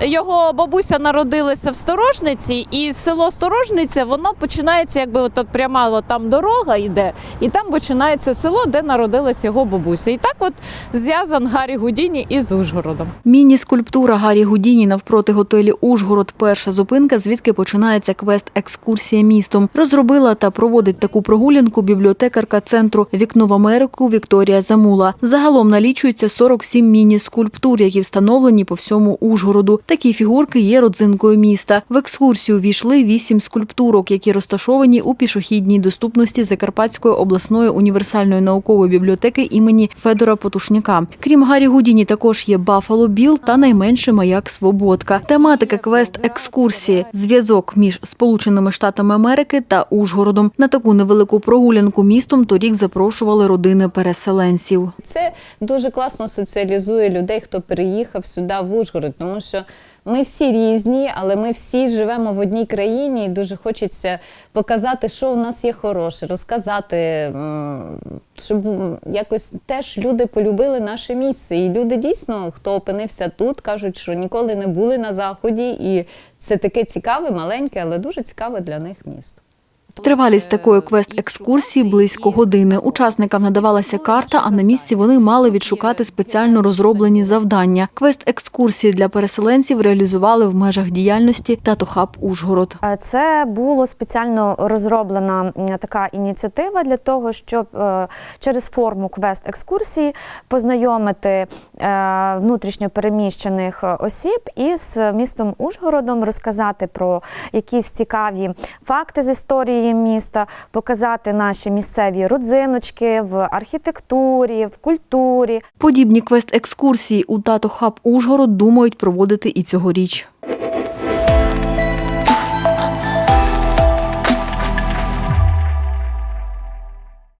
його бабуся народилася в Сторожниці, і село Сторожниця воно починається, якби от пряма от там дорога йде, і там починається село, де народилась його бабуся. І так от зв'язан Гаррі Гудіні із Ужгородом. Міні-скульптура Гаррі Гудіні навпроти готелі Ужгород. Перша зупинка, звідки починається квест екскурсія містом. Розробила та проводить таку прогулянку бібліотекарка центру Вікно в Америку Вікторія Замула. Загалом налічується 47 міні-скульптур, які встановлені по всьому Ужгороду. Такі фігурки є родзинкою міста. В екскурсію війшли вісім скульптурок, які розташовані у пішохідній доступності Закарпатської обласної універсальної наукової бібліотеки імені Федора Потушняка. Крім Гаррі Гудіні, також є Бафало Біл та найменший маяк Свободка. Тематика квест екскурсії зв'язок між Сполученими Штатами Америки та Ужгородом. На таку невелику прогулянку містом торік запрошували родини переселенців. Це дуже класно соціалізує людей, хто переїхав сюди в Ужгород, тому що ми всі різні, але ми всі живемо в одній країні, і дуже хочеться показати, що у нас є хороше, розказати, щоб якось теж люди полюбили наше місце. І люди дійсно, хто опинився тут, кажуть, що ніколи не були на заході, і це таке цікаве, маленьке, але дуже цікаве для них місто. Тривалість такої квест-екскурсії близько години. Учасникам надавалася карта, а на місці вони мали відшукати спеціально розроблені завдання. Квест-екскурсії для переселенців реалізували в межах діяльності Татохаб Ужгород. Е, Це було спеціально розроблена така ініціатива для того, щоб е, через форму квест екскурсії познайомити е, внутрішньо переміщених осіб із містом Ужгородом, розказати про якісь цікаві факти з історії міста, показати наші місцеві родзиночки в архітектурі, в культурі. Подібні квест-екскурсії у тато хаб Ужгород думають проводити і цьогоріч.